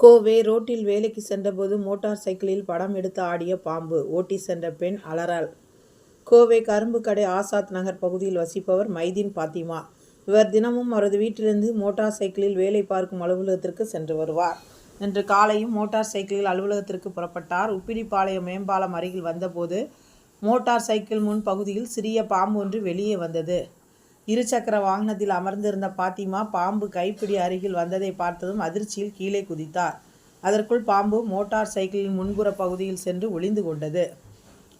கோவை ரோட்டில் வேலைக்கு சென்றபோது மோட்டார் சைக்கிளில் படம் எடுத்து ஆடிய பாம்பு. ஓட்டி சென்ற பெண் அலறல். கோவை கரும்பு கடை ஆசாத் நகர் பகுதியில் வசிப்பவர் மைதீன் பாத்திமா. இவர் தினமும் அவரது வீட்டிலிருந்து மோட்டார் சைக்கிளில் வேலை பார்க்கும் அலுவலகத்திற்கு சென்று வருவார். இன்று காலையும் மோட்டார் சைக்கிளில் அலுவலகத்திற்கு புறப்பட்டார். உப்பிலிப்பாளையம் மேம்பாலம் அருகில் வந்தபோது மோட்டார் சைக்கிள் முன் பகுதியில் சிறிய பாம்பு ஒன்று வெளியே வந்தது. இருசக்கர வாகனத்தில் அமர்ந்திருந்த பாத்திமா பாம்பு கைப்பிடி அருகில் வந்ததை பார்த்ததும் அதிர்ச்சியில் கீழே குதித்தார். அதற்குள் பாம்பு மோட்டார் சைக்கிளின் முன்புற பகுதியில் சென்று ஒளிந்து கொண்டது.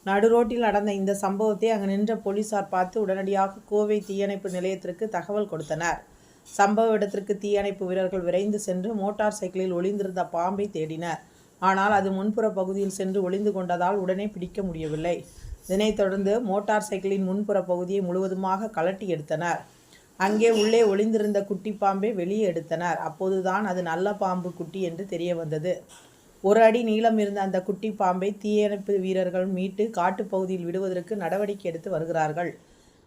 நடுரோட்டில் நடந்த இந்த சம்பவத்தை அங்கு நின்ற போலீசார் பார்த்து உடனடியாக கோவை தீயணைப்பு நிலையத்திற்கு தகவல் கொடுத்தனர். சம்பவ இடத்திற்கு தீயணைப்பு வீரர்கள் விரைந்து சென்று மோட்டார் சைக்கிளில் ஒளிந்திருந்த பாம்பை தேடினர். ஆனால் அது முன்புற பகுதியில் சென்று ஒளிந்து கொண்டதால் உடனே பிடிக்க முடியவில்லை. இதனைத் தொடர்ந்து மோட்டார் சைக்கிளின் முன்புற பகுதியை முழுவதுமாக கலட்டி எடுத்தனர். அங்கே உள்ளே ஒளிந்திருந்த குட்டி பாம்பை வெளியே எடுத்தனர். அப்போதுதான் அது நல்ல பாம்பு குட்டி என்று தெரிய வந்தது ஒரு அடி நீளம் இருந்த அந்த குட்டி பாம்பை தீயணைப்பு வீரர்கள் மீட்டு காட்டுப்பகுதியில் விடுவதற்கு நடவடிக்கை எடுத்து வருகிறார்கள்.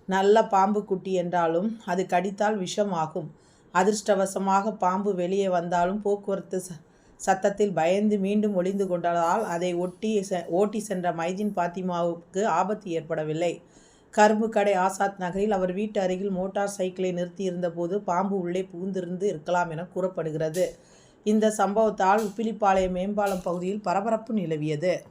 நல்ல பாம்பு குட்டி என்றாலும் அது கடித்தால் விஷம் ஆகும். அதிர்ஷ்டவசமாக பாம்பு வெளியே வந்தாலும் போக்குவரத்து ச- சத்தத்தில் பயந்து மீண்டும் ஒளிந்து கொண்டதால் அதை ஒட்டி செ- ஓட்டி சென்ற மைதீன் பாத்திமாவுக்கு ஆபத்து ஏற்படவில்லை. கரும்பு கடை ஆசாத் நகரில் அவர் வீட்டு அருகில் மோட்டார் சைக்கிளை நிறுத்தியிருந்த போது பாம்பு உள்ளே புகுந்திருந்து இருக்கலாம் என கூறப்படுகிறது. இந்த சம்பவத்தால் உப்பிலிப்பாளையம் மேம்பாலம் பகுதியில் பரபரப்பு நிலவியது.